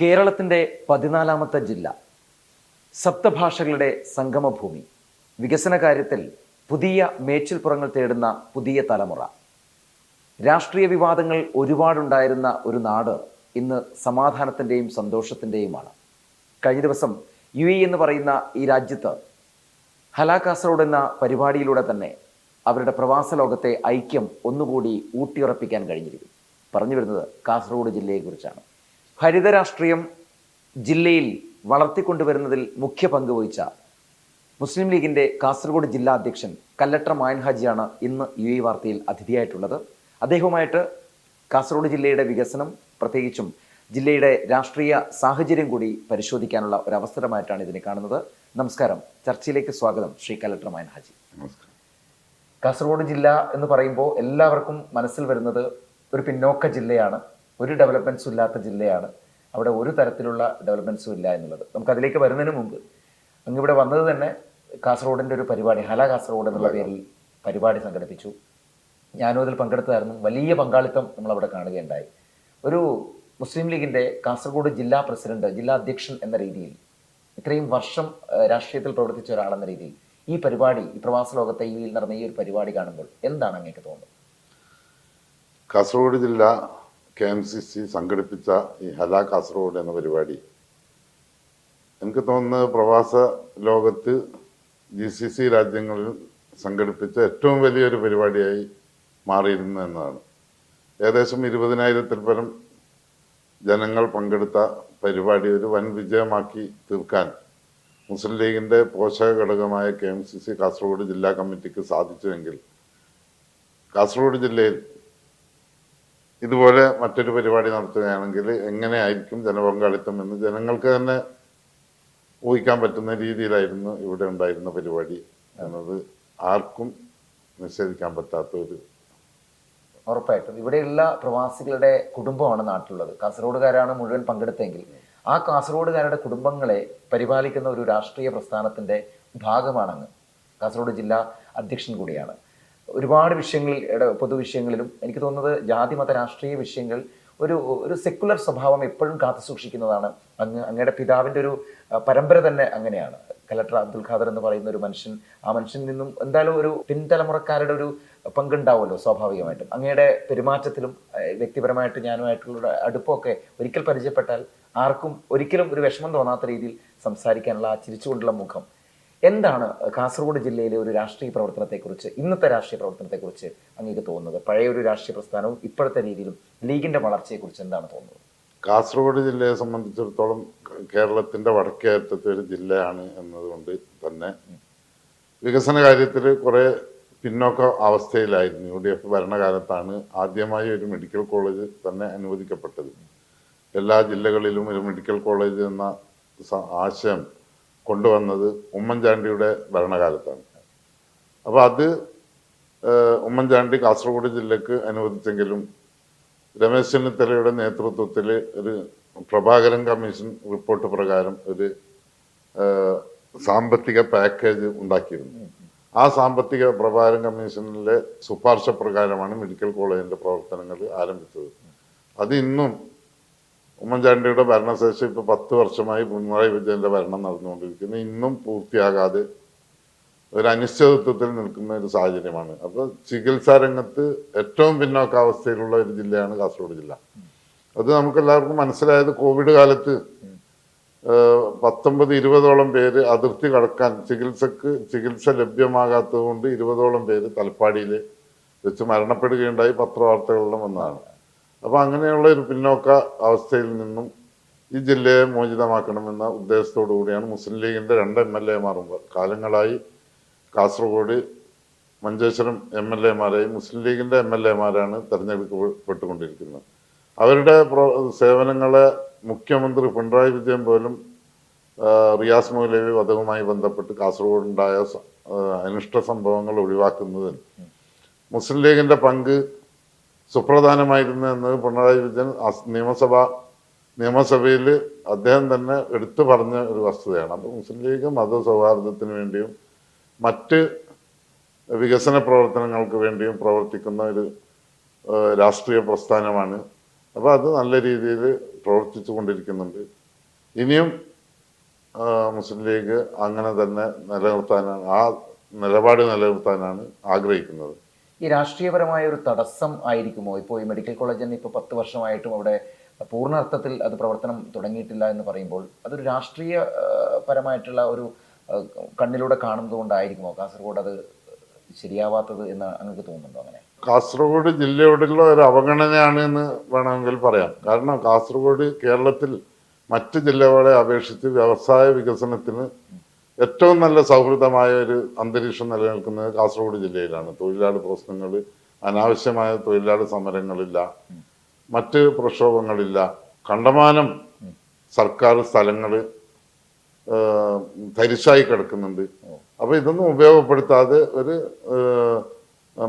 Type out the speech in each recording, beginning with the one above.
കേരളത്തിന്റെ പതിനാലാമത്തെ ജില്ല. സപ്തഭാഷകളുടെ സംഗമഭൂമി. വികസന കാര്യത്തിൽ പുതിയ മേച്ചിൽപ്പുറങ്ങൾ തേടുന്ന പുതിയ തലമുറ. രാഷ്ട്രീയ വിവാദങ്ങൾ ഒരുപാടുണ്ടായിരുന്ന ഒരു നാട് ഇന്ന് സമാധാനത്തിന്റെയും സന്തോഷത്തിന്റെയുമാണ് കഴിഞ്ഞ ദിവസം യു എ എന്ന് പറയുന്ന ഈ രാജ്യത്ത് ഹലാ കാസർഗോഡ് എന്ന പരിപാടിയിലൂടെ തന്നെ അവരുടെ പ്രവാസ ലോകത്തെ ഐക്യം ഒന്നുകൂടി ഊട്ടിയുറപ്പിക്കാൻ കഴിഞ്ഞിരിക്കും പറഞ്ഞു വരുന്നത് കാസർഗോഡ് ജില്ലയെക്കുറിച്ചാണ്. ഹരിത രാഷ്ട്രീയം ജില്ലയിൽ വളർത്തിക്കൊണ്ടുവരുന്നതിൽ മുഖ്യ പങ്ക് വഹിച്ച മുസ്ലിം ലീഗിന്റെ കാസർഗോഡ് ജില്ലാ അധ്യക്ഷൻ കല്ലട്ട മായൻ ഹാജിയാണ് ഇന്ന് യു എ വാർത്തയിൽ അതിഥിയായിട്ടുള്ളത്. അദ്ദേഹവുമായിട്ട് കാസർഗോഡ് ജില്ലയുടെ വികസനം പ്രത്യേകിച്ചും ജില്ലയുടെ രാഷ്ട്രീയ സാഹചര്യം കൂടി പരിശോധിക്കാനുള്ള ഒരു അവസരമായിട്ടാണ് ഇതിനെ കാണുന്നത്. നമസ്കാരം. ചർച്ചയിലേക്ക് സ്വാഗതം ശ്രീ കലക്ടർ മായൻ ഹാജി. കാസർഗോഡ് ജില്ല എന്ന് പറയുമ്പോൾ എല്ലാവർക്കും മനസ്സിൽ വരുന്നത് ഒരു പിന്നോക്ക ജില്ലയാണ്. ഒരു ഡെവലപ്മെന്റ്സും ഇല്ലാത്ത ജില്ലയാണ്. അവിടെ ഒരു തരത്തിലുള്ള ഡെവലപ്മെൻസും ഇല്ല എന്നുള്ളത്. നമുക്ക് അതിലേക്ക് വരുന്നതിന് മുമ്പ് അങ്ങ് ഇവിടെ വന്നത് തന്നെ കാസർഗോഡിന്റെ ഒരു പരിപാടി ഹല കാസർഗോഡ് എന്നുള്ള പേരിൽ പരിപാടി സംഘടിപ്പിച്ചു. ഞാനും അതിൽ പങ്കെടുത്തതായിരുന്നു. വലിയ പങ്കാളിത്തം നമ്മളവിടെ കാണുകയുണ്ടായി. ഒരു മുസ്ലിം ലീഗിന്റെ കാസർഗോഡ് ജില്ലാ പ്രസിഡന്റ് ജില്ലാ അധ്യക്ഷൻ എന്ന രീതിയിൽ ഇത്രയും വർഷം രാഷ്ട്രീയത്തിൽ പ്രവർത്തിച്ച ഒരാളെന്ന രീതിയിൽ ഈ പരിപാടി ഈ പ്രവാസ ലോകത്തെ ഈ നടന്ന ഈ ഒരു പരിപാടി കാണുമ്പോൾ എന്താണ് അങ്ങേക്ക് തോന്നുന്നത്? കാസർഗോഡ് ജില്ല കെ എം സി സി സംഘടിപ്പിച്ച ഈ ഹല കാസർഗോഡ് എന്ന പരിപാടി. എനിക്ക് തോന്നുന്നത് പ്രവാസ ലോകത്ത് ജി സി സി രാജ്യങ്ങളിൽ സംഘടിപ്പിച്ച ഏറ്റവും വലിയൊരു പരിപാടിയായി മാറിയിരുന്നു എന്നതാണ്. ഏകദേശം ഇരുപതിനായിരത്തിൽ പരം ജനങ്ങൾ പങ്കെടുത്ത പരിപാടി ഒരു വൻ വിജയമാക്കി തീർക്കാൻ മുസ്ലിം ലീഗിന്റെ പോഷക ഘടകമായ K M C C Kasaragod ജില്ലാ കമ്മിറ്റിക്ക് സാധിച്ചുവെങ്കിൽ കാസർഗോഡ് ജില്ലയിൽ ഇതുപോലെ മറ്റൊരു പരിപാടി നടത്തുകയാണെങ്കിൽ എങ്ങനെയായിരിക്കും ജനപങ്കാളിത്തം എന്ന് ജനങ്ങൾക്ക് തന്നെ ഊഹിക്കാൻ പറ്റുന്ന രീതിയിലായിരുന്നു ഇവിടെ ഉണ്ടായിരുന്ന പരിപാടി എന്നത് ആർക്കും നിഷേധിക്കാൻ പറ്റാത്ത ഒരു ഉറപ്പായിട്ടും. ഇവിടെയുള്ള പ്രവാസികളുടെ കുടുംബമാണ് നാട്ടിലുള്ളത്. കാസർഗോഡുകാരാണ് മുഴുവൻ പങ്കെടുത്തെങ്കിൽ ആ കാസർഗോഡുകാരുടെ കുടുംബങ്ങളെ പരിപാലിക്കുന്ന ഒരു രാഷ്ട്രീയ പ്രസ്ഥാനത്തിന്റെ ഭാഗമാണങ്ങ്. കാസർഗോഡ് ജില്ലാ അധ്യക്ഷൻ കൂടിയാണ്. ഒരുപാട് വിഷയങ്ങളിൽ ഇട- പൊതുവിഷയങ്ങളിലും എനിക്ക് തോന്നുന്നത് ജാതി മത രാഷ്ട്രീയ വിഷയങ്ങൾ ഒരു ഒരു സെക്കുലർ സ്വഭാവം എപ്പോഴും കാത്തു സൂക്ഷിക്കുന്നതാണ്. അങ്ങ് അങ്ങയുടെ പിതാവിന്റെ ഒരു പരമ്പര തന്നെ അങ്ങനെയാണ്. കലക്ടർ അബ്ദുൽ ഖാദർ എന്ന് പറയുന്ന ഒരു മനുഷ്യൻ ആ മനുഷ്യനിൽ നിന്നും എന്തായാലും ഒരു പിൻതലമുറക്കാരുടെ ഒരു പങ്കുണ്ടാവുമല്ലോ സ്വാഭാവികമായിട്ടും. അങ്ങയുടെ പെരുമാറ്റത്തിലും വ്യക്തിപരമായിട്ട് ഞാനുമായിട്ടുള്ള അടുപ്പമൊക്കെ ഒരിക്കൽ പരിചയപ്പെട്ടാൽ ആർക്കും ഒരിക്കലും ഒരു വിഷമം തോന്നാത്ത രീതിയിൽ സംസാരിക്കാനുള്ള ആ ചിരിച്ചുകൊണ്ടുള്ള മുഖം എന്താണ് കാസർഗോഡ് ജില്ലയിലെ ഒരു രാഷ്ട്രീയ പ്രവർത്തനത്തെക്കുറിച്ച് ഇന്നത്തെ രാഷ്ട്രീയ പ്രവർത്തനത്തെക്കുറിച്ച് അങ്ങേക്ക് തോന്നുന്നത്? പഴയ ഒരു രാഷ്ട്രീയ പ്രസ്ഥാനവും ഇപ്പോഴത്തെ രീതിയിലും ലീഗിന്റെ വളർച്ചയെക്കുറിച്ച് എന്താണ് തോന്നുന്നത്? കാസർഗോഡ് ജില്ലയെ സംബന്ധിച്ചിടത്തോളം കേരളത്തിന്റെ വടക്കേ അറ്റത്തെ ഒരു ജില്ലയാണ് എന്നതുകൊണ്ട് തന്നെ വികസന കാര്യത്തിൽ കുറെ പിന്നോക്ക അവസ്ഥയിലായിരുന്നു. യു ഡി എഫ് ഭരണകാലത്താണ് ആദ്യമായി ഒരു മെഡിക്കൽ കോളേജ് തന്നെ അനുവദിക്കപ്പെട്ടത്. എല്ലാ ജില്ലകളിലും ഒരു മെഡിക്കൽ കോളേജ് എന്ന ആശയം കൊണ്ടുവന്നത് ഉമ്മൻചാണ്ടിയുടെ ഭരണകാലത്താണ്. അപ്പോൾ അത് ഉമ്മൻചാണ്ടി കാസർഗോഡ് ജില്ലക്ക് അനുവദിച്ചെങ്കിലും രമേശ് ചെന്നിത്തലയുടെ നേതൃത്വത്തിൽ ഒരു പ്രഭാകരൻ കമ്മീഷൻ റിപ്പോർട്ട് പ്രകാരം ഒരു സാമ്പത്തിക പാക്കേജ് ഉണ്ടാക്കിയിരുന്നു. ആ സാമ്പത്തിക പ്രഭാകരൻ കമ്മീഷനിലെ ശുപാർശ പ്രകാരമാണ് മെഡിക്കൽ കോളേജിന്റെ പ്രവർത്തനങ്ങൾ ആരംഭിച്ചത്. അത് ഇന്നും ഉമ്മൻചാണ്ടിയുടെ ഭരണശേഷം ഇപ്പൊ പത്ത് വർഷമായി പിണറായി വിജയന്റെ ഭരണം നടന്നുകൊണ്ടിരിക്കുന്നു. ഇന്നും പൂർത്തിയാകാതെ ഒരു അനിശ്ചിതത്വത്തിൽ നിൽക്കുന്ന ഒരു സാഹചര്യമാണ്. അപ്പോൾ ചികിത്സാ രംഗത്ത് ഏറ്റവും പിന്നോക്കാവസ്ഥയിലുള്ള ഒരു ജില്ലയാണ് കാസർഗോഡ് ജില്ല. അത് നമുക്ക് എല്ലാവർക്കും മനസ്സിലായത് കോവിഡ് കാലത്ത് പത്തൊമ്പത് ഇരുപതോളം പേര് അതിർത്തി കടക്കാൻ ചികിത്സക്ക് ചികിത്സ ലഭ്യമാകാത്തത് കൊണ്ട് ഇരുപതോളം പേര് തലപ്പാടിയിൽ വെച്ച് മരണപ്പെടുകയുണ്ടായി. പത്രവാർത്തകളിലും വന്നതാണ്. അപ്പൊ അങ്ങനെയുള്ള ഒരു പിന്നോക്ക അവസ്ഥയിൽ നിന്നും ഈ ജില്ലയെ മോചിതമാക്കണമെന്ന ഉദ്ദേശത്തോടു കൂടിയാണ് മുസ്ലിം ലീഗിന്റെ രണ്ട് എം എൽ എമാരും കാലങ്ങളായി കാസർഗോഡ് മഞ്ചേശ്വരം എം എൽ എമാരായി മുസ്ലിം ലീഗിന്റെ എം എൽ എമാരാണ് തെരഞ്ഞെടുക്കപ്പെട്ടുകൊണ്ടിരിക്കുന്നത്. അവരുടെ പ്രോ- സേവനങ്ങളെ മുഖ്യമന്ത്രി പിണറായി വിജയൻ പോലും റിയാസ് മൗലവി വധവുമായി ബന്ധപ്പെട്ട് കാസർഗോഡുണ്ടായ അനിഷ്ട സംഭവങ്ങൾ ഒഴിവാക്കുന്നതിന് മുസ്ലിം ലീഗിന്റെ പങ്ക് സുപ്രധാനമായിരുന്നു എന്ന് പിണറായി വിജയൻ നിയമസഭ നിയമസഭയിൽ അദ്ദേഹം തന്നെ എടുത്തു പറഞ്ഞ ഒരു വസ്തുതയാണ്. അപ്പോൾ മുസ്ലിം ലീഗ് മത മതസൗഹാർദ്ദത്തിന് വേണ്ടിയും മറ്റ് വികസന പ്രവർത്തനങ്ങൾക്ക് വേണ്ടിയും പ്രവർത്തിക്കുന്ന ഒരു രാഷ്ട്രീയ പ്രസ്ഥാനമാണ്. അപ്പോൾ അത് നല്ല രീതിയിൽ പ്രവർത്തിച്ചു കൊണ്ടിരിക്കുന്നുണ്ട്. ഇനിയും മുസ്ലിം ലീഗ് അങ്ങനെ തന്നെ നിലനിർത്താനാണ് ആ നിലപാട് നിലനിർത്താനാണ് ആഗ്രഹിക്കുന്നത്. ഈ രാഷ്ട്രീയപരമായ ഒരു തടസ്സം ആയിരിക്കുമോ? ഇപ്പോൾ ഈ മെഡിക്കൽ കോളേജ് തന്നെ ഇപ്പോൾ പത്ത് വർഷമായിട്ടും അവിടെ പൂർണ അർത്ഥത്തിൽ അത് പ്രവർത്തനം തുടങ്ങിയിട്ടില്ല എന്ന് പറയുമ്പോൾ അതൊരു രാഷ്ട്രീയ പരമായിട്ടുള്ള ഒരു കണ്ണിലൂടെ കാണുന്നത് കൊണ്ടായിരിക്കുമോ? കാസർഗോഡ് അത് ശരിയാവാത്തത് എന്ന് അങ്ങക്ക് തോന്നുന്നുണ്ടോ അങ്ങനെ? കാസർഗോഡ് ജില്ലയോടുള്ള ഒരു അവഗണനയാണ് എന്ന് വേണമെങ്കിൽ പറയാം. കാരണം കാസർഗോഡ് കേരളത്തിൽ മറ്റ് ജില്ലകളെ അപേക്ഷിച്ച് വ്യവസായ വികസനത്തിന് ഏറ്റവും നല്ല സൗഹൃദമായ ഒരു അന്തരീക്ഷം നിലനിൽക്കുന്നത് കാസർഗോഡ് ജില്ലയിലാണ്. തൊഴിലാളി പ്രശ്നങ്ങൾ അനാവശ്യമായ തൊഴിലാളി സമരങ്ങളില്ല മറ്റ് പ്രക്ഷോഭങ്ങളില്ല. കണ്ടമാനം സർക്കാർ സ്ഥലങ്ങൾ തരിശായി കിടക്കുന്നുണ്ട്. അപ്പൊ ഇതൊന്നും ഉപയോഗപ്പെടുത്താതെ ഒരു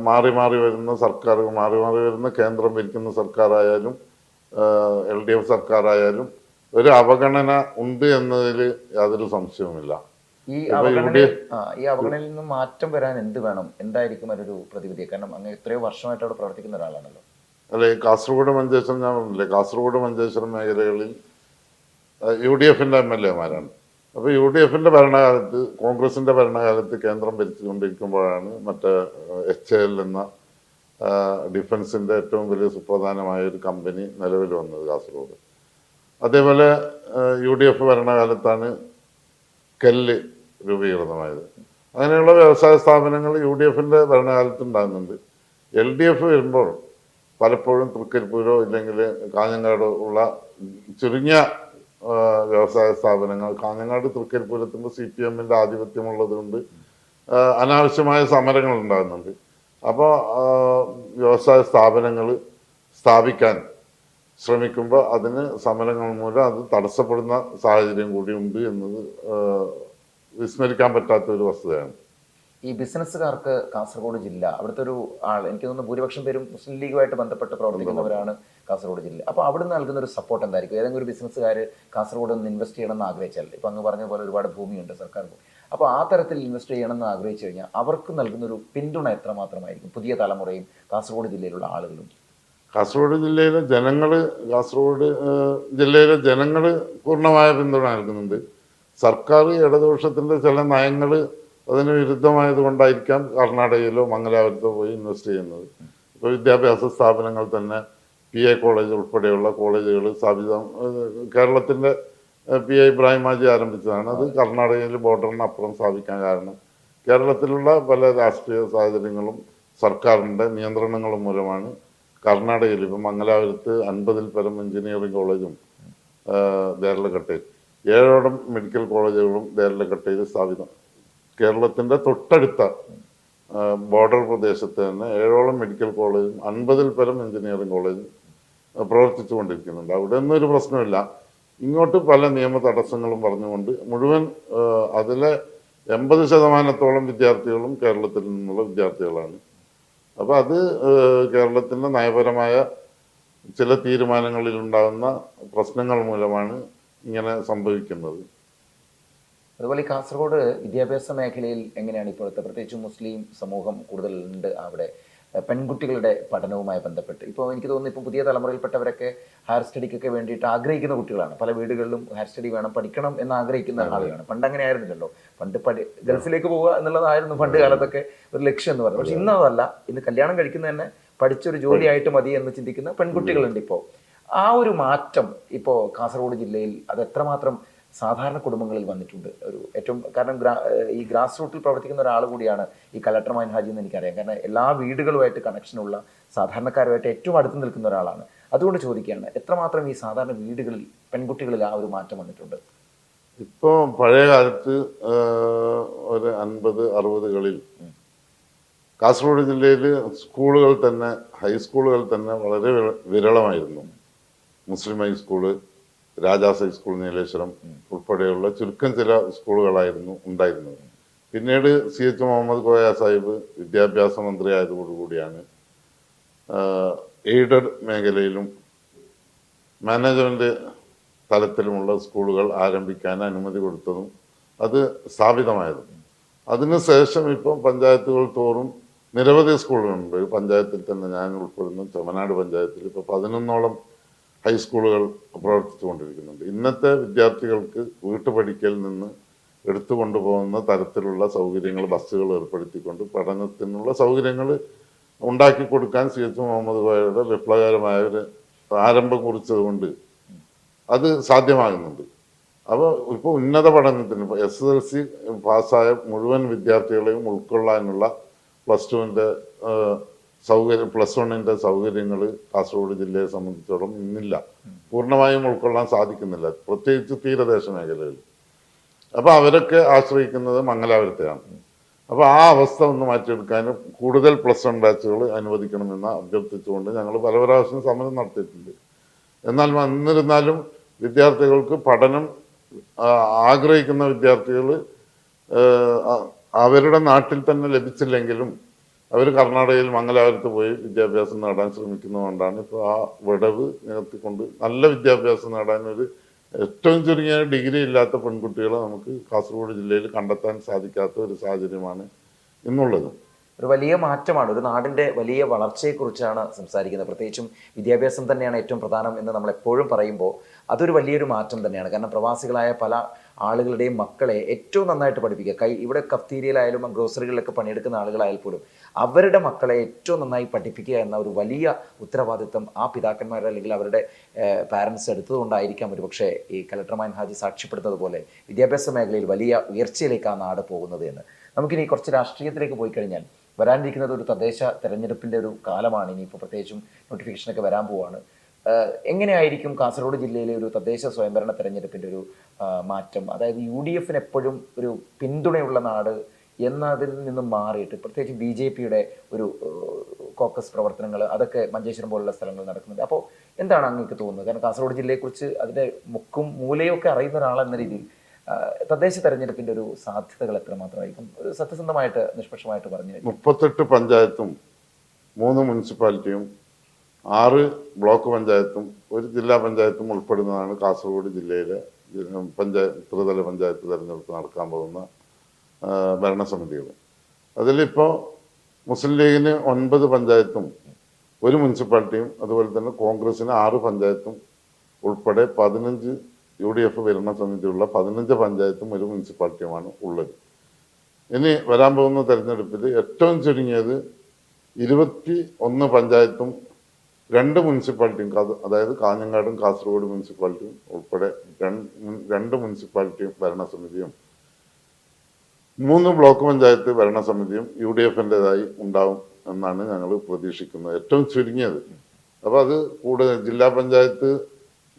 മാറി മാറി വരുന്ന സർക്കാർ മാറി മാറി വരുന്ന കേന്ദ്രം ഭരിക്കുന്ന സർക്കാരായാലും എൽ ഡി എഫ് സർക്കാരായാലും ഒരു അവഗണന ഉണ്ട് എന്നതിൽ യാതൊരു സംശയവുമില്ല. ഈ അവഗണനയിൽ അവഗണന ആ ഈ അവഗണനയിൽ നിന്ന് മാറ്റം വരാൻ എന്ത് വേണം? എന്തായിരിക്കും അതിനൊരു പ്രതിവിധി? കാരണം അങ്ങ് എത്രയോ വർഷമായിട്ട് അവിടെ പ്രവർത്തിക്കുന്ന ഒരാളാണല്ലോ. അല്ലെ കാസർഗോഡ് മഞ്ചേശ്വരം ഞാൻ പറഞ്ഞില്ലേ? കാസർഗോഡ് മഞ്ചേശ്വരം മേഖലകളിൽ യു ഡി എഫിന്റെ എം എൽ എമാരാണ്. അപ്പൊ യു ഡി എഫിന്റെ ഭരണകാലത്ത് കോൺഗ്രസിന്റെ ഭരണകാലത്ത് കേന്ദ്രം ഭരിച്ചുകൊണ്ടിരിക്കുമ്പോഴാണ് മറ്റേ എച്ച് എൽ എന്ന ഡിഫൻസിന്റെ ഏറ്റവും വലിയ സുപ്രധാനമായ ഒരു കമ്പനി നിലവിൽ വന്നത് കാസർഗോഡ്. അതേപോലെ യു ഡി എഫ് ഭരണകാലത്താണ് കെല്ല് രൂപീകൃതമായത്. അങ്ങനെയുള്ള വ്യവസായ സ്ഥാപനങ്ങൾ യു ഡി എഫിന്റെ ഭരണകാലത്ത് ഉണ്ടാകുന്നുണ്ട് എൽ ഡി എഫ് വരുമ്പോൾ പലപ്പോഴും തൃക്കരിപ്പൂരോ ഇല്ലെങ്കിൽ കാഞ്ഞങ്ങാടോ ഉള്ള ചുരുങ്ങിയ വ്യവസായ സ്ഥാപനങ്ങൾ കാഞ്ഞങ്ങാട് തൃക്കരിപ്പൂരത്തുമ്പോൾ സി പി എമ്മിന്റെ ആധിപത്യമുള്ളത് കൊണ്ട് അനാവശ്യമായ സമരങ്ങൾ ഉണ്ടാകുന്നുണ്ട്. അപ്പോൾ വ്യവസായ സ്ഥാപനങ്ങൾ സ്ഥാപിക്കാൻ ശ്രമിക്കുമ്പോൾ അതിന് സമരങ്ങൾ മൂലം അത് തടസ്സപ്പെടുന്ന സാഹചര്യം കൂടിയുണ്ട് എന്നത് വിസ്മരിക്കാൻ പറ്റാത്ത ഒരു വസ്തുതയാണ്. ഈ ബിസിനസ്സുകാർക്ക് കാസർഗോഡ് ജില്ല അവിടുത്തെ ഒരു ആൾ എനിക്ക് തോന്നുന്നു ഭൂരിപക്ഷം പേരും മുസ്ലിം ലീഗുമായിട്ട് ബന്ധപ്പെട്ട് പ്രവർത്തിക്കുന്നവരാണ് കാസർഗോഡ് ജില്ല. അപ്പോൾ അവിടെ നിന്ന് നൽകുന്ന ഒരു സപ്പോർട്ട് എന്തായിരിക്കും? ഏതെങ്കിലും ഒരു ബിസിനസ്സുകാർ കാസർഗോഡ് ഒന്ന് ഇൻവെസ്റ്റ് ചെയ്യണം എന്ന് ആഗ്രഹിച്ചാൽ ഇപ്പം അങ്ങ് പറഞ്ഞ പോലെ ഒരുപാട് ഭൂമിയുണ്ട് സർക്കാർ അപ്പൊ അപ്പോൾ ആ തരത്തിൽ ഇൻവെസ്റ്റ് ചെയ്യണം എന്ന് ആഗ്രഹിച്ചു കഴിഞ്ഞാൽ അവർക്ക് നൽകുന്ന ഒരു പിന്തുണ എത്ര മാത്രമായിരിക്കും പുതിയ തലമുറയും കാസർഗോഡ് ജില്ലയിലുള്ള ആളുകളും? കാസർഗോഡ് ജില്ലയിലെ ജനങ്ങൾ കാസർഗോഡ് ജില്ലയിലെ ജനങ്ങൾ പൂർണമായ പിന്തുണ നൽകുന്നുണ്ട്. സർക്കാർ ഇടതുപക്ഷത്തിന്റെ ചില നയങ്ങൾ അതിന് വിരുദ്ധമായത് കൊണ്ടായിരിക്കാം കർണാടകയിലോ മംഗലാപുരത്തോ പോയി ഇൻവെസ്റ്റ് ചെയ്യുന്നത്. ഇപ്പോൾ വിദ്യാഭ്യാസ സ്ഥാപനങ്ങൾ തന്നെ പി എ കോളേജ് ഉൾപ്പെടെയുള്ള കോളേജുകൾ സ്ഥാപിതം. കേരളത്തിന്റെ പി എ ഇബ്രാഹിം ഹാജി ആരംഭിച്ചതാണ്. അത് കർണാടകയിൽ ബോർഡറിന് അപ്പുറം സ്ഥാപിക്കാൻ കാരണം. കേരളത്തിലുള്ള പല രാഷ്ട്രീയ സാഹചര്യങ്ങളും സർക്കാരിന്റെ നിയന്ത്രണങ്ങളും മൂലമാണ് കർണാടകയിൽ ഇപ്പം മംഗലാപുരത്ത് അൻപതിൽ പരം എഞ്ചിനീയറിംഗ് കോളേജും ദേരളക്കട്ടയിൽ ഏഴോളം മെഡിക്കൽ കോളേജുകളും ദേരലക്കട്ടയിൽ സ്ഥാപിതം കേരളത്തിന്റെ തൊട്ടടുത്ത ബോർഡർ പ്രദേശത്ത് തന്നെ ഏഴോളം മെഡിക്കൽ കോളേജും അൻപതിൽ പരം എഞ്ചിനീയറിംഗ് കോളേജും പ്രവർത്തിച്ചു കൊണ്ടിരിക്കുന്നുണ്ട് അവിടെ ഒന്നും ഒരു പ്രശ്നമില്ല. ഇങ്ങോട്ട് പല നിയമ തടസ്സങ്ങളും പറഞ്ഞുകൊണ്ട് മുഴുവൻ അതിലെ എൺപത് ശതമാനത്തോളം വിദ്യാർത്ഥികളും കേരളത്തിൽ നിന്നുള്ള വിദ്യാർത്ഥികളാണ്. അപ്പോൾ അത് കേരളത്തിന്റെ നയപരമായ ചില തീരുമാനങ്ങളിൽ ഉണ്ടാകുന്ന പ്രശ്നങ്ങൾ മൂലമാണ് ഇങ്ങനെ സംഭവിക്കുന്നത്. അതുപോലെ ഈ കാസർഗോഡ് വിദ്യാഭ്യാസ മേഖലയിൽ എങ്ങനെയാണ് ഇപ്പോഴത്തെ? പ്രത്യേകിച്ച് മുസ്ലിം സമൂഹം കൂടുതലുണ്ട് അവിടെ. പെൺകുട്ടികളുടെ പഠനവുമായി ബന്ധപ്പെട്ട്. ഇപ്പോൾ എനിക്ക് തോന്നുന്നു ഇപ്പോൾ പുതിയ തലമുറയിൽപ്പെട്ടവരൊക്കെ ഹയർ സ്റ്റഡിക്കൊക്കെ വേണ്ടിയിട്ട് ആഗ്രഹിക്കുന്ന കുട്ടികളാണ്. പല വീടുകളിലും ഹയർ സ്റ്റഡി വേണം പഠിക്കണം എന്ന് ആഗ്രഹിക്കുന്ന ആളുകളാണ്. പണ്ട് അങ്ങനെ ആയിരുന്നില്ലല്ലോ. പണ്ട് പഠി ഗൾഫിലേക്ക് പോവുക എന്നുള്ളതായിരുന്നു പണ്ട് കാലത്തൊക്കെ ഒരു ലക്ഷ്യം എന്ന് പറയുന്നത്. പക്ഷെ ഇന്നതല്ല ഇന്ന് കല്യാണം കഴിക്കുന്ന തന്നെ പഠിച്ചൊരു ജോലിയായിട്ട് മതി എന്ന് ചിന്തിക്കുന്ന പെൺകുട്ടികളുണ്ട് ഇപ്പോൾ. ആ ഒരു മാറ്റം ഇപ്പോൾ കാസർഗോഡ് ജില്ലയിൽ അത് എത്രമാത്രം സാധാരണ കുടുംബങ്ങളിൽ വന്നിട്ടുണ്ട്? ഒരു ഏറ്റവും കാരണം ഈ ഗ്രാസ് റൂട്ടിൽ പ്രവർത്തിക്കുന്ന ഒരാൾ കൂടിയാണ് ഈ കലക്ടർ മൈൻ ഹാജി എന്ന് എനിക്കറിയാം. കാരണം എല്ലാ വീടുകളുമായിട്ട് കണക്ഷനുള്ള സാധാരണക്കാരുമായിട്ട് ഏറ്റവും അടുത്ത് നിൽക്കുന്ന ഒരാളാണ്. അതുകൊണ്ട് ചോദിക്കുകയാണ് എത്രമാത്രം ഈ സാധാരണ വീടുകളിൽ പെൺകുട്ടികളിൽ ആ ഒരു മാറ്റം വന്നിട്ടുണ്ട്? ഇപ്പോൾ പഴയ കാലത്ത് ഒരു അൻപത് അറുപതുകളിൽ കാസർഗോഡ് ജില്ലയിൽ സ്കൂളുകൾ തന്നെ ഹൈസ്കൂളുകൾ തന്നെ വളരെ വിരളമായിരുന്നു. Muslim high school Rajas high school Nileshwaram ഉൾപ്പെടെയുള്ള ചുരുക്കം ചില സ്കൂളുകളായിരുന്നു ഉണ്ടായിരുന്നത്. പിന്നീട് സി എച്ച് മുഹമ്മദ് കോയ സാഹിബ് വിദ്യാഭ്യാസ മന്ത്രി ആയതോടുകൂടിയാണ് എയ്ഡഡ് മേഖലയിലും മാനേജ്മെന്റ് തലത്തിലുമുള്ള സ്കൂളുകൾ ആരംഭിക്കാൻ അനുമതി കൊടുത്തതും അത് സ്ഥാപിതമായതും. അതിനുശേഷം ഇപ്പം പഞ്ചായത്തുകൾ തോറും നിരവധി സ്കൂളുകളുണ്ട്. പഞ്ചായത്തിൽ തന്നെ ഞാൻ ഉൾപ്പെടുന്ന ചമനാട് പഞ്ചായത്തിൽ ഇപ്പോൾ പതിനൊന്നോളം ഹൈസ്കൂളുകൾ പ്രവർത്തിച്ചുകൊണ്ടിരിക്കുന്നുണ്ട്. ഇന്നത്തെ വിദ്യാർത്ഥികൾക്ക് വീട്ടുപടിക്കൽ നിന്ന് എടുത്തു കൊണ്ടുപോകുന്ന തരത്തിലുള്ള സൗകര്യങ്ങൾ ബസ്സുകൾ ഏർപ്പെടുത്തിക്കൊണ്ട് പഠനത്തിനുള്ള സൗകര്യങ്ങൾ ഉണ്ടാക്കി കൊടുക്കാൻ സി എച്ച് മുഹമ്മദ് കോയയുടെ വിപ്ലവകരമായ ഒരു ആരംഭം കുറിച്ചതുകൊണ്ട് അത് സാധ്യമാകുന്നുണ്ട്. അപ്പോൾ ഇപ്പോൾ ഉന്നത പഠനത്തിന് എസ് എൽ സി പാസ്സായ മുഴുവൻ വിദ്യാർത്ഥികളെയും ഉൾക്കൊള്ളാനുള്ള പ്ലസ് ടുവിന്റെ സൗകര്യം പ്ലസ് വണ്ണിന്റെ സൗകര്യങ്ങൾ കാസർഗോഡ് ജില്ലയെ സംബന്ധിച്ചോളം ഇന്നില്ല. പൂർണമായും ഉൾക്കൊള്ളാൻ സാധിക്കുന്നില്ല. പ്രത്യേകിച്ച് തീരദേശ മേഖലയിൽ അപ്പോൾ അവരൊക്കെ ആശ്രയിക്കുന്നത് മംഗലാപുരത്തെയാണ്. അപ്പോൾ ആ അവസ്ഥ ഒന്ന് മാറ്റിയെടുക്കാനും കൂടുതൽ പ്ലസ് വൺ ബാച്ചുകൾ അനുവദിക്കണമെന്ന് അഭ്യർത്ഥിച്ചുകൊണ്ട് ഞങ്ങൾ പല പ്രാവശ്യം സമരം നടത്തിയിട്ടുണ്ട്. എന്നാൽ എന്നിരുന്നാലും വിദ്യാർത്ഥികൾക്ക് പഠനം ആഗ്രഹിക്കുന്ന വിദ്യാർത്ഥികൾ അവരുടെ നാട്ടിൽ തന്നെ ലഭിച്ചില്ലെങ്കിലും അവർ കർണാടകയിൽ മംഗലാപുരത്ത് പോയി വിദ്യാഭ്യാസം നേടാൻ ശ്രമിക്കുന്നതുകൊണ്ടാണ് ഇപ്പോൾ ആ വിടവ് നികത്തിക്കൊണ്ട് നല്ല വിദ്യാഭ്യാസം നേടാൻ ഒരു ഏറ്റവും ചുരുങ്ങിയ ഡിഗ്രി ഇല്ലാത്ത പെൺകുട്ടികളെ നമുക്ക് കാസർഗോഡ് ജില്ലയിൽ കണ്ടെത്താൻ സാധിക്കാത്ത ഒരു സാഹചര്യമാണ് ഇന്നുള്ളത്. ഒരു വലിയ മാറ്റമാണ് ഒരു നാടിന്റെ വലിയ വളർച്ചയെക്കുറിച്ചാണ് സംസാരിക്കുന്നത്. പ്രത്യേകിച്ചും വിദ്യാഭ്യാസം തന്നെയാണ് ഏറ്റവും പ്രധാനം എന്ന് നമ്മൾ എപ്പോഴും പറയുമ്പോൾ അതൊരു വലിയൊരു മാറ്റം തന്നെയാണ്. കാരണം പ്രവാസികളായ പല ആളുകളുടെയും മക്കളെ ഏറ്റവും നന്നായിട്ട് പഠിപ്പിക്കുക. കൈ ഇവിടെ കഫ്തീരിയയിലായാലും ഗ്രോസറികളിലൊക്കെ പണിയെടുക്കുന്ന ആളുകളായാൽ പോലും അവരുടെ മക്കളെ ഏറ്റവും നന്നായി പഠിപ്പിക്കുക എന്ന ഒരു വലിയ ഉത്തരവാദിത്വം ആ പിതാക്കന്മാർ അല്ലെങ്കിൽ അവരുടെ പാരൻസ് എടുത്തതുകൊണ്ടായിരിക്കാം ഒരു പക്ഷേ ഈ കലക്ടർ മൈൻ ഹാജി സാക്ഷ്യപ്പെടുന്നത് പോലെ വിദ്യാഭ്യാസ മേഖലയിൽ വലിയ ഉയർച്ചയിലേക്ക് ആ നാട് പോകുന്നത് എന്ന്. നമുക്കിനി കുറച്ച് രാഷ്ട്രീയത്തിലേക്ക് പോയി കഴിഞ്ഞാൽ വരാനിരിക്കുന്നത് ഒരു തദ്ദേശ തെരഞ്ഞെടുപ്പിന്റെ ഒരു കാലമാണ്. ഇനിയിപ്പോൾ പ്രത്യേകിച്ചും നോട്ടിഫിക്കേഷനൊക്കെ വരാൻ ആഹ് എങ്ങനെയായിരിക്കും കാസർഗോഡ് ജില്ലയിലെ ഒരു തദ്ദേശ സ്വയംഭരണ തെരഞ്ഞെടുപ്പിന്റെ ഒരു മാറ്റം? അതായത് യു ഡി എഫിന് എപ്പോഴും ഒരു പിന്തുണയുള്ള നാട് എന്നതിൽ നിന്നും മാറിയിട്ട് പ്രത്യേകിച്ച് ബി ജെ പിയുടെ ഒരു കോക്കസ് പ്രവർത്തനങ്ങൾ അതൊക്കെ മഞ്ചേശ്വരം പോലുള്ള സ്ഥലങ്ങളിൽ നടക്കുന്നുണ്ട് അപ്പോൾ എന്താണ് അങ്ങേക്ക് തോന്നുന്നത്? കാരണം കാസർഗോഡ് ജില്ലയെക്കുറിച്ച് അതിന്റെ മുക്കും മൂലയും ഒക്കെ അറിയുന്ന ഒരാളെന്ന രീതിയിൽ തദ്ദേശ തെരഞ്ഞെടുപ്പിന്റെ ഒരു സാധ്യതകൾ എത്രമാത്രമായിരിക്കും ഒരു സത്യസന്ധമായിട്ട് നിഷ്പക്ഷമായിട്ട് പറഞ്ഞു. മുപ്പത്തെട്ട് പഞ്ചായത്തും മൂന്ന് മുനിസിപ്പാലിറ്റിയും ആറ് ബ്ലോക്ക് പഞ്ചായത്തും ഒരു ജില്ലാ പഞ്ചായത്തും ഉൾപ്പെടുന്നതാണ് കാസർഗോഡ് ജില്ലയിലെ പഞ്ചായത്ത് ത്രിതല പഞ്ചായത്ത് തെരഞ്ഞെടുപ്പ് നടക്കാൻ പോകുന്ന ഭരണസമിതികൾ. അതിലിപ്പോൾ മുസ്ലിം ലീഗിന് ഒൻപത് പഞ്ചായത്തും ഒരു മുനിസിപ്പാലിറ്റിയും അതുപോലെ തന്നെ കോൺഗ്രസിന് ആറ് പഞ്ചായത്തും ഉൾപ്പെടെ പതിനഞ്ച് യു ഡി എഫ് ഭരണ സമിതിയുള്ള പതിനഞ്ച് പഞ്ചായത്തും ഒരു മുനിസിപ്പാലിറ്റിയുമാണ് ഉള്ളത്. ഇനി വരാൻ പോകുന്ന തെരഞ്ഞെടുപ്പിൽ ഏറ്റവും ചുരുങ്ങിയത് ഇരുപത്തി ഒന്ന് പഞ്ചായത്തും രണ്ട് മുനിസിപ്പാലിറ്റിയും അതായത് കാഞ്ഞങ്ങാടും കാസർഗോഡ് മുനിസിപ്പാലിറ്റിയും ഉൾപ്പെടെ രണ്ട് മുനിസിപ്പാലിറ്റിയും ഭരണസമിതിയും. മൂന്ന് ബ്ലോക്ക് പഞ്ചായത്ത് ഭരണസമിതിയും യു ഡി എഫിന്റെതായി ഉണ്ടാവും എന്നാണ് ഞങ്ങൾ പ്രതീക്ഷിക്കുന്നത്. ഏറ്റവും ചുരുങ്ങിയത്. അപ്പോൾ അത് കൂടുതൽ ജില്ലാ പഞ്ചായത്ത്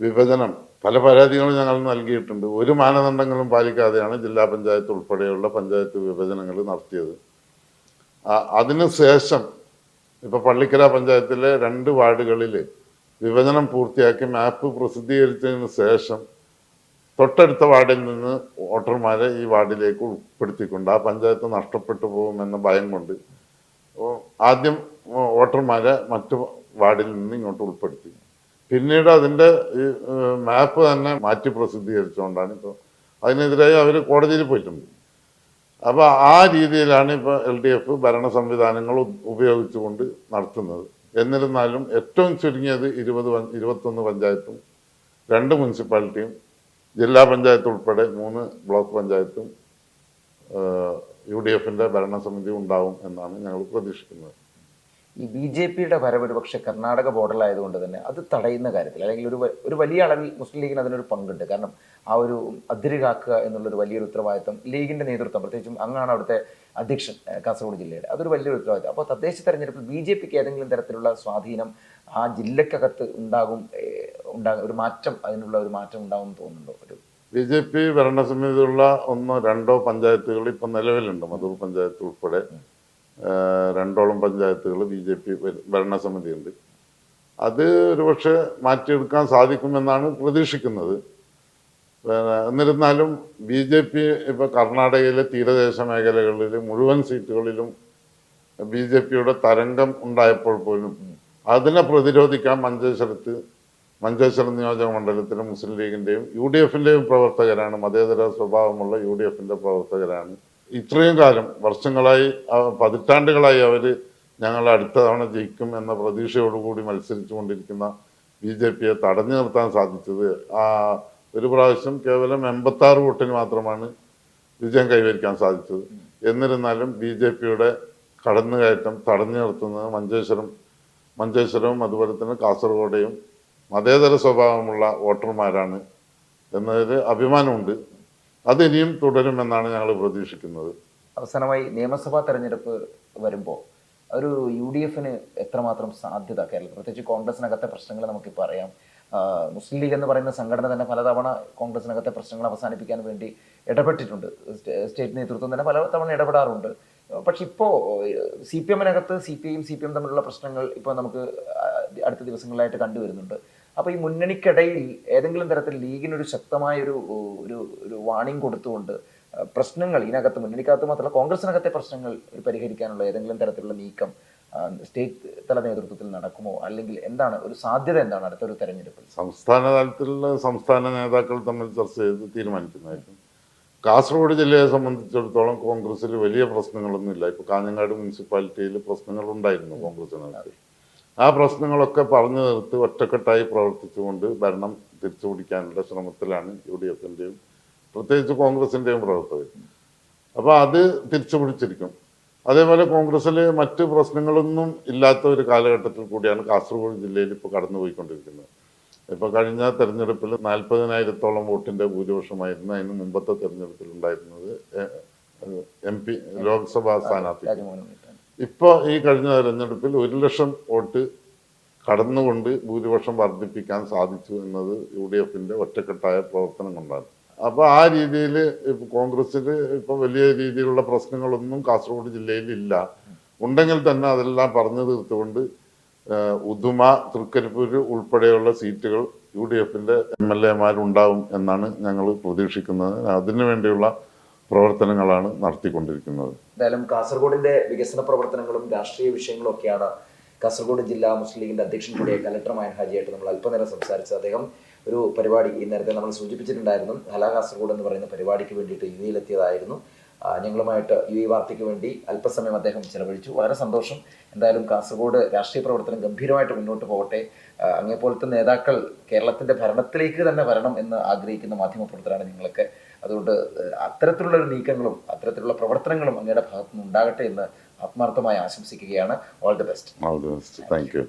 വിഭജനം പല പരാതികളും ഞങ്ങൾ നൽകിയിട്ടുണ്ട്. ഒരു മാനദണ്ഡങ്ങളും പാലിക്കാതെയാണ് ജില്ലാ പഞ്ചായത്ത് ഉൾപ്പെടെയുള്ള പഞ്ചായത്ത് വിഭജനങ്ങൾ നടത്തിയത്. ആ- അതിന് ശേഷം ഇപ്പൊ പള്ളിക്കര പഞ്ചായത്തിലെ രണ്ട് വാർഡുകളിൽ വിഭജനം പൂർത്തിയാക്കി മാപ്പ് പ്രസിദ്ധീകരിച്ചതിന് ശേഷം തൊട്ടടുത്ത വാർഡിൽ നിന്ന് വോട്ടർമാരെ ഈ വാർഡിലേക്ക് ഉൾപ്പെടുത്തിക്കൊണ്ട് ആ പഞ്ചായത്ത് നഷ്ടപ്പെട്ടു പോകുമെന്ന ഭയം കൊണ്ട് ആദ്യം വോട്ടർമാരെ മറ്റു വാർഡിൽ നിന്ന് ഇങ്ങോട്ട് ഉൾപ്പെടുത്തി. പിന്നീട് അതിന്റെ മാപ്പ് തന്നെ മാറ്റി പ്രസിദ്ധീകരിച്ചുകൊണ്ടാണ് ഇപ്പോൾ അതിനെതിരായി അവർ കോടതിയിൽ പോയിട്ടുണ്ട്. അപ്പൊ ആ രീതിയിലാണ് ഇപ്പോൾ എൽ ഡി എഫ് ഭരണ സംവിധാനങ്ങൾ ഉപയോഗിച്ചുകൊണ്ട് നടത്തുന്നത്. എന്നിരുന്നാലും ഏറ്റവും ചുരുങ്ങിയത് ഇരുപത് ഇരുപത്തൊന്ന് പഞ്ചായത്തും രണ്ട് മുനിസിപ്പാലിറ്റിയും ജില്ലാ പഞ്ചായത്ത് ഉൾപ്പെടെ മൂന്ന് ബ്ലോക്ക് പഞ്ചായത്തും യു ഡി എഫിന്റെ ഭരണസമിതി ഉണ്ടാവും എന്നാണ് ഞങ്ങൾ പ്രതീക്ഷിക്കുന്നത്. ഈ ബി ജെ പിയുടെ വരവ് ഒരു പക്ഷേ കർണാടക ബോർഡറിലായതുകൊണ്ട് തന്നെ അത് തടയുന്ന കാര്യത്തിൽ അല്ലെങ്കിൽ ഒരു ഒരു വലിയ അളവിൽ മുസ്ലിം ലീഗിന് അതിനൊരു പങ്കുണ്ട്. കാരണം ആ ഒരു അതിരുകാക്കുക എന്നുള്ളൊരു വലിയൊരു ഉത്തരവാദിത്തം ലീഗിന്റെ നേതൃത്വം പ്രത്യേകിച്ചും അങ്ങാണ് അവിടുത്തെ അധ്യക്ഷൻ കാസർഗോഡ് ജില്ലയുടെ. അതൊരു വലിയൊരു ഉത്തരവാദിത്തം അപ്പോൾ തദ്ദേശ തെരഞ്ഞെടുപ്പിൽ ബി ജെ പിക്ക് ഏതെങ്കിലും തരത്തിലുള്ള സ്വാധീനം ആ ജില്ലക്കകത്ത് ഉണ്ടാകും ഉണ്ടാകും ഒരു മാറ്റം അതിനുള്ള ഒരു മാറ്റം ഉണ്ടാകും എന്ന് തോന്നുന്നുണ്ടോ? ഒരു ബി ജെ പി ഭരണസമിതിയുള്ള ഒന്നോ രണ്ടോ പഞ്ചായത്തുകൾ ഇപ്പം നിലവിലുണ്ട് മധൂർ പഞ്ചായത്ത് ഉൾപ്പെടെ. രണ്ടോളം പഞ്ചായത്തുകൾ ബി ജെ പി ഭരണസമിതിയുണ്ട്. അത് ഒരുപക്ഷെ മാറ്റിയെടുക്കാൻ സാധിക്കുമെന്നാണ് പ്രതീക്ഷിക്കുന്നത്. എന്നിരുന്നാലും ബി ജെ പി ഇപ്പോൾ കർണാടകയിലെ തീരദേശ മേഖലകളിൽ മുഴുവൻ സീറ്റുകളിലും ബി ജെ പിയുടെ തരംഗം ഉണ്ടായപ്പോൾ പോലും അതിനെ പ്രതിരോധിക്കാൻ മഞ്ചേശ്വരത്ത് മഞ്ചേശ്വരം നിയോജക മണ്ഡലത്തിലെ മുസ്ലിം ലീഗിന്റെയും യു ഡി എഫിന്റെയും പ്രവർത്തകരാണ് മതേതര സ്വഭാവമുള്ള യു ഡി എഫിന്റെ പ്രവർത്തകരാണ് ഇത്രയും കാലം വർഷങ്ങളായി പതിറ്റാണ്ടുകളായി അവർ ഞങ്ങൾ അടുത്ത തവണ ജയിക്കും എന്ന പ്രതീക്ഷയോടുകൂടി മത്സരിച്ചു കൊണ്ടിരിക്കുന്ന ബി ജെ പിയെ തടഞ്ഞു നിർത്താൻ സാധിച്ചത് ആ ഒരു പ്രാവശ്യം കേവലം എൺപത്തി ആറ് വോട്ടിന് മാത്രമാണ് വിജയം കൈവരിക്കാൻ സാധിച്ചത്. എന്നിരുന്നാലും ബി ജെ പിയുടെ കടന്നുകയറ്റം തടഞ്ഞു നിർത്തുന്നത് മഞ്ചേശ്വരം മഞ്ചേശ്വരവും അതുപോലെ തന്നെ കാസർഗോഡെയും മതേതര സ്വഭാവമുള്ള വോട്ടർമാരാണ് എന്നതിൽ അഭിമാനമുണ്ട്. അതിനിയും തുടരുമെന്നാണ് ഞങ്ങൾ പ്രതീക്ഷിക്കുന്നത്. അവസാനമായി നിയമസഭാ തെരഞ്ഞെടുപ്പ് വരുമ്പോൾ ഒരു യു ഡി എഫിന് എത്രമാത്രം സാധ്യത കേരളത്തിൽ? പ്രത്യേകിച്ച് കോൺഗ്രസിനകത്തെ പ്രശ്നങ്ങൾ നമുക്കിപ്പോൾ അറിയാം. മുസ്ലിം ലീഗ് എന്ന് പറയുന്ന സംഘടന തന്നെ പലതവണ കോൺഗ്രസിനകത്തെ പ്രശ്നങ്ങൾ അവസാനിപ്പിക്കാൻ വേണ്ടി ഇടപെട്ടിട്ടുണ്ട്. സ്റ്റേറ്റ് നേതൃത്വം തന്നെ പല തവണ ഇടപെടാറുണ്ട്. പക്ഷെ ഇപ്പോൾ സി പി എമ്മിനകത്ത് സി പി ഐയും സി പി എം തമ്മിലുള്ള പ്രശ്നങ്ങൾ ഇപ്പോൾ നമുക്ക് അടുത്ത ദിവസങ്ങളിലായിട്ട് കണ്ടുവരുന്നുണ്ട്. അപ്പോൾ ഈ മുന്നണിക്കിടയിൽ ഏതെങ്കിലും തരത്തിൽ ലീഗിനൊരു ശക്തമായ ഒരു ഒരു ഒരു വാണിംഗ് കൊടുത്തുകൊണ്ട് പ്രശ്നങ്ങൾ ഇതിനകത്ത് മുന്നണിക്കകത്ത് മാത്രമല്ല കോൺഗ്രസിനകത്തെ പ്രശ്നങ്ങൾ പരിഹരിക്കാനുള്ള ഏതെങ്കിലും തരത്തിലുള്ള നീക്കം സ്റ്റേറ്റ് തല നേതൃത്വത്തിൽ നടക്കുമോ? അല്ലെങ്കിൽ എന്താണ് ഒരു സാധ്യത എന്താണ് അടുത്തൊരു തെരഞ്ഞെടുപ്പിൽ? സംസ്ഥാന തലത്തിലുള്ള സംസ്ഥാന നേതാക്കൾ തമ്മിൽ ചർച്ച ചെയ്ത് തീരുമാനിക്കുന്നതായിരിക്കും. കാസർഗോഡ് ജില്ലയെ സംബന്ധിച്ചിടത്തോളം കോൺഗ്രസിൽ വലിയ പ്രശ്നങ്ങളൊന്നുമില്ല. ഇപ്പൊ കാഞ്ഞങ്ങാട് മുനിസിപ്പാലിറ്റിയിൽ പ്രശ്നങ്ങൾ ഉണ്ടായിരുന്നു കോൺഗ്രസിനകത്ത്. ആ പ്രശ്നങ്ങളൊക്കെ പറഞ്ഞു നിർത്തി ഒറ്റക്കെട്ടായി പ്രവർത്തിച്ചുകൊണ്ട് ഭരണം തിരിച്ചു പിടിക്കാനുള്ള ശ്രമത്തിലാണ് യു ഡി എഫിന്റെയും പ്രത്യേകിച്ച് കോൺഗ്രസിന്റെയും പ്രവർത്തകർ. അപ്പോൾ അത് തിരിച്ചു പിടിച്ചിരിക്കും അതേപോലെ കോൺഗ്രസ്സിൽ മറ്റ് പ്രശ്നങ്ങളൊന്നും ഇല്ലാത്ത ഒരു കാലഘട്ടത്തിൽ കൂടിയാണ് കാസർഗോഡ് ജില്ലയിൽ ഇപ്പോൾ കടന്നുപോയിക്കൊണ്ടിരിക്കുന്നത്. ഇപ്പോൾ കഴിഞ്ഞ തെരഞ്ഞെടുപ്പിൽ നാൽപ്പതിനായിരത്തോളം വോട്ടിന്റെ ഭൂരിപക്ഷമായിരുന്നു. അതിന് മുമ്പത്തെ തെരഞ്ഞെടുപ്പിൽ ഉണ്ടായിരുന്നത് എം പി ലോക്സഭാ സ്ഥാനാർത്ഥി രാജമോഹൻ ഉണ്ണിത്താൻ ഇപ്പൊ ഈ കഴിഞ്ഞ തെരഞ്ഞെടുപ്പിൽ ഒരു ലക്ഷം വോട്ട് കടന്നുകൊണ്ട് ഭൂരിപക്ഷം വർദ്ധിപ്പിക്കാൻ സാധിച്ചു എന്നത് യു ഡി എഫിന്റെ ഒറ്റക്കെട്ടായ പ്രവർത്തനം കൊണ്ടാണ്. അപ്പോൾ ആ രീതിയിൽ ഇപ്പോൾ കോൺഗ്രസിൽ ഇപ്പോൾ വലിയ രീതിയിലുള്ള പ്രശ്നങ്ങളൊന്നും കാസർഗോഡ് ജില്ലയിൽ ഇല്ല. ഉണ്ടെങ്കിൽ തന്നെ അതെല്ലാം പറഞ്ഞു തീർത്തുകൊണ്ട് ഉദുമ തൃക്കരിപ്പൂര് ഉൾപ്പെടെയുള്ള സീറ്റുകൾ യു ഡി എഫിന്റെ എം എൽ എമാരുണ്ടാവും എന്നാണ് ഞങ്ങൾ പ്രതീക്ഷിക്കുന്നത്. അതിനു വേണ്ടിയുള്ള പ്രവർത്തനങ്ങളാണ് നടത്തിക്കൊണ്ടിരിക്കുന്നത്. എന്തായാലും കാസർഗോഡിന്റെ വികസന പ്രവർത്തനങ്ങളും രാഷ്ട്രീയ വിഷയങ്ങളും ഒക്കെയാണ് കാസർഗോഡ് ജില്ലാ മുസ്ലിം ലീഗിന്റെ അധ്യക്ഷൻ കൂടിയ കലക്ടർ മായൻ ഹാജിയായിട്ട് നമ്മൾ അല്പനേരം സംസാരിച്ചത്. അദ്ദേഹം ഒരു പരിപാടി ഈ നേരത്തെ നമ്മൾ സൂചിപ്പിച്ചിട്ടുണ്ടായിരുന്നു. ഹല കാസർഗോഡ് എന്ന് പറയുന്ന പരിപാടിക്ക് വേണ്ടിയിട്ട് യു ഞങ്ങളുമായിട്ട് യു എ വാർത്തയ്ക്ക് വേണ്ടി അല്പസമയം അദ്ദേഹം ചെലവഴിച്ചു. വളരെ സന്തോഷം. എന്തായാലും കാസർഗോഡ് രാഷ്ട്രീയ പ്രവർത്തനം ഗംഭീരമായിട്ട് മുന്നോട്ട് പോകട്ടെ. അങ്ങേപോലത്തെ നേതാക്കൾ കേരളത്തിന്റെ ഭരണത്തിലേക്ക് തന്നെ വരണം എന്ന് ആഗ്രഹിക്കുന്ന മാധ്യമപ്രവർത്തകരാണ് നിങ്ങളൊക്കെ. അതുകൊണ്ട് അത്തരത്തിലുള്ള ഒരു നീക്കങ്ങളും അത്തരത്തിലുള്ള പ്രവർത്തനങ്ങളും അങ്ങയുടെ ഭാഗത്തുനിന്ന് ഉണ്ടാകട്ടെ എന്ന് ആത്മാർത്ഥമായി ആശംസിക്കുകയാണ്. All the best all the best thank you